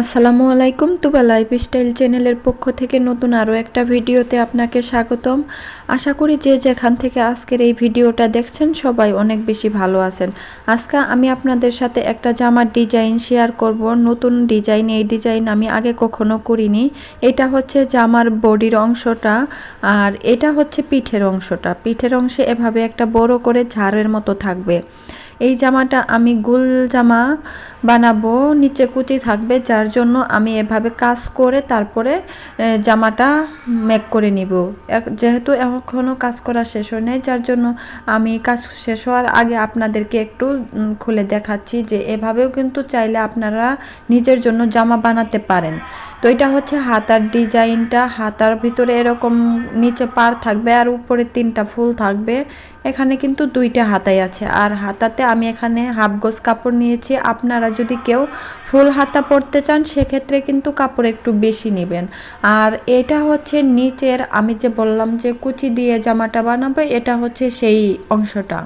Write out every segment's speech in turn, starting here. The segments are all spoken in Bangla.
আসসালামু আলাইকুম, তুবা লাইফস্টাইল চ্যানেলের পক্ষ থেকে নতুন আরও একটা ভিডিওতে আপনাকে স্বাগতম। আশা করি যে যেখান থেকে আজকের এই ভিডিওটা দেখছেন সবাই অনেক বেশি ভালো আছেন। আজকে আমি আপনাদের সাথে একটা জামার ডিজাইন শেয়ার করব। নতুন ডিজাইন, এই ডিজাইন আমি আগে কখনো করিনি। এটা হচ্ছে জামার বডির অংশটা আর এটা হচ্ছে পিঠের অংশটা। পিঠের অংশে এভাবে একটা বড় করে ঝাড়ের মতো থাকবে। এই জামাটা আমি গোল জামা বানাবো, নিচে কুচি থাকবে, যার জন্য আমি এভাবে কাজ করে তারপরে জামাটা মেক করে নিব। যেহেতু এখনও কাজ করা শেষ হয় নাই, যার জন্য আমি কাজ শেষ হওয়ার আগে আপনাদেরকে একটু খুলে দেখাচ্ছি যে এভাবেও কিন্তু চাইলে আপনারা নিজের জন্য জামা বানাতে পারেন। তো এটা হচ্ছে হাতার ডিজাইনটা, হাতার ভিতরে এরকম নিচে পার থাকবে আর উপরে তিনটা ফুল থাকবে। এখানে কিন্তু দুইটা হাতাই আছে, আর হাতাতে আমি এখানে হাফ গোজ কাপড় নিয়েছি। আপনারা যদি কেউ ফুল হাতা পরতে চান, সেক্ষেত্রে কিন্তু কাপড় একটু বেশি নেবেন। আর এটা হচ্ছে নিচের, আমি যে বললাম যে কুচি দিয়ে জামাটা বানাবো, এটা হচ্ছে সেই অংশটা।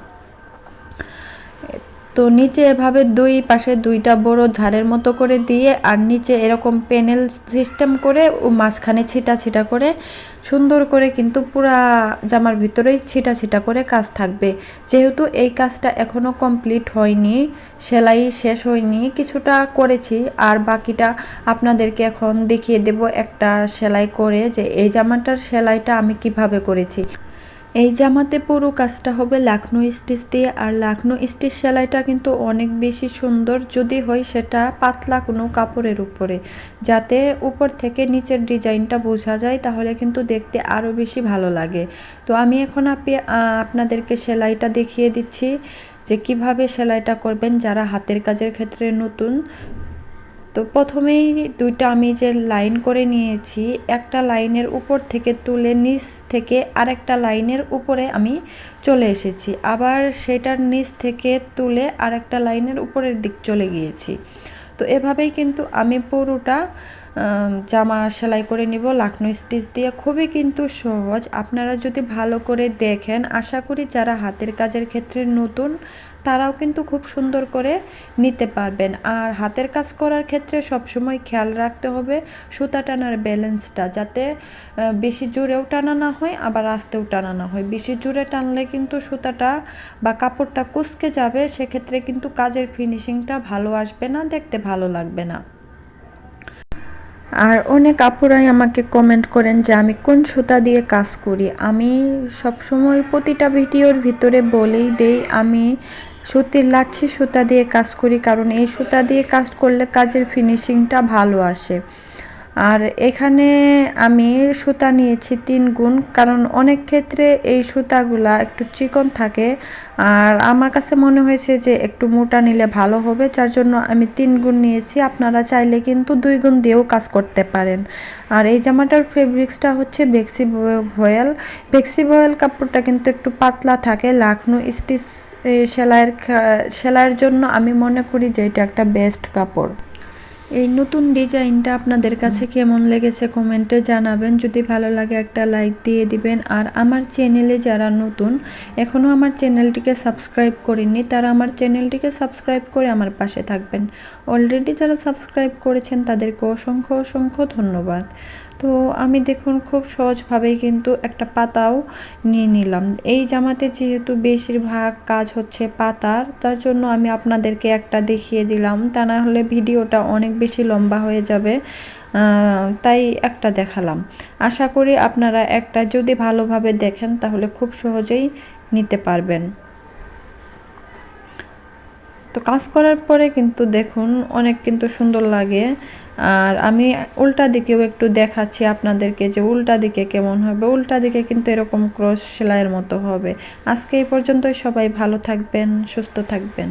তো নিচে এভাবে দুই পাশে দুইটা বড় ঝাড়ের মতো করে দিয়ে আর নিচে এরকম প্যানেল সিস্টেম করে ও মাঝখানে ছিটা ছিটা করে সুন্দর করে কিন্তু পুরা জামার ভিতরেই ছিটা ছিটা করে কাজ থাকবে। যেহেতু এই কাজটা এখনও কমপ্লিট হয়নি, সেলাই শেষ হয়নি, কিছুটা করেছি। আর বাকিটা আপনাদেরকে এখন দেখিয়ে দেব একটা সেলাই করে যে এই জামাটার সেলাইটা আমি কীভাবে করেছি। এই জামাতে পুরো কাজটা হবে লাখনো স্টিচ দিয়ে, আর লাখনো স্টিচ সেলাইটা কিন্তু অনেক বেশি সুন্দর যদি হয় সেটা পাতলা কোনো কাপড়ের উপরে। যাতে উপর থেকে নিচের ডিজাইনটা বোঝা যায়, তাহলে কিন্তু দেখতে আরও বেশি ভালো লাগে। তো আমি এখন আপনি আপনাদেরকে সেলাইটা দেখিয়ে দিচ্ছি যে কীভাবে সেলাইটা করবেন যারা হাতের কাজের ক্ষেত্রে নতুন। তো প্রথমেই দুইটা আমি যে লাইন করে নিয়েছি। একটা লাইনের উপর থেকে তুলে নিচ থেকে আরেকটা লাইনের উপরে আমি চলে এসেছি। আবার সেটার নিচ থেকে তুলে আরেকটা লাইনের উপরের দিক চলে গিয়েছি। তো এভাবেই কিন্তু আমি পুরোটা জামা সেলাই করে নিব লাখনো স্টিচ দিয়ে। খুবই কিন্তু সহজ। আপনারা যদি ভালো করে দেখেন, আশা করি যারা হাতের কাজের ক্ষেত্রে নতুন, তারাও কিন্তু খুব সুন্দর করে নিতে পারবেন। আর হাতের কাজ করার ক্ষেত্রে সবসময় খেয়াল রাখতে হবে সুতা টানার ব্যালেন্সটা যাতে বেশি জোরেও টানা না হয়, আবার আস্তেও টানা না হয়। বেশি জোরে টানলে কিন্তু সুতাটা বা কাপড়টা কুচকে যাবে, সেক্ষেত্রে কিন্তু কাজের ফিনিশিংটা ভালো আসবে না, দেখতে ভালো লাগবে না। আর অনেক আপুরাই আমাকে কমেন্ট করেন যে, আমি কোন সুতা দিয়ে কাজ করি? আমি সবসময় প্রতিটা ভিডিওর ভিতরে বলেই দেই, আমি সুতির লাচ্ছি সুতা দিয়ে কাজ করি, কারণ এই সুতা দিয়ে কাজ করলে কাজের ফিনিশিংটা ভালো আসে। আর এখানে আমি সুতা নিয়েছি তিন গুণ, কারণ অনেক ক্ষেত্রে এই সুতাগুলা একটু চিকন থাকে। আর আমার কাছে মনে হয়েছে যে একটু মোটা নিলে ভালো হবে, যার জন্য আমি তিন গুণ নিয়েছি। আপনারা চাইলে কিন্তু দুই গুণ দিয়েও কাজ করতে পারেন। আর এই জামাটার ফেব্রিক্সটা হচ্ছে ভেক্সি ভয়েল ভেক্সি ভয়েল কাপড়টা কিন্তু একটু পাতলা থাকে লাখনো স্টিচ সেলাইয়ের সেলাইয়ের জন্য আমি মনে করি যে এটা একটা বেস্ট কাপড়। এই নতুন ডিজাইনটা আপনাদের কাছে কেমন লেগেছে কমেন্টে জানাবেন। যদি ভালো লাগে একটা লাইক দিয়ে দিবেন। আর আমার চ্যানেলে যারা নতুন এখনও আমার চ্যানেলটিকে সাবস্ক্রাইব করেননি, তারা আমার চ্যানেলটিকে সাবস্ক্রাইব করে আমার পাশে থাকবেন। অলরেডি যারা সাবস্ক্রাইব করেছেন, তাদেরকে অসংখ্য অসংখ্য ধন্যবাদ। তো আমি দেখুন, খুব সহজভাবেই কিন্তু একটা পাতাও নিয়ে নিলাম। এই জামাতে যেহেতু বেশিরভাগ কাজ হচ্ছে পাতার, তার জন্য আমি আপনাদেরকে একটা দেখিয়ে দিলাম। তা না হলে ভিডিওটা অনেক বেশি লম্বা হয়ে যাবে তাই একটা দেখালাম। আশা করি আপনারা একটা যদি ভালোভাবে দেখেন তাহলে খুব সহজেই নিতে পারবেন। তো কাজ করার পরে কিন্তু দেখুন অনেক কিন্তু সুন্দর লাগে। আর আমি উল্টা দিকেও একটু দেখাচ্ছি আপনাদেরকে যে উল্টা দিকে কেমন হবে। উল্টা দিকে কিন্তু এরকম ক্রস সেলাইয়ের মতো হবে। আজকে এই পর্যন্তই। সবাই ভালো থাকবেন, সুস্থ থাকবেন।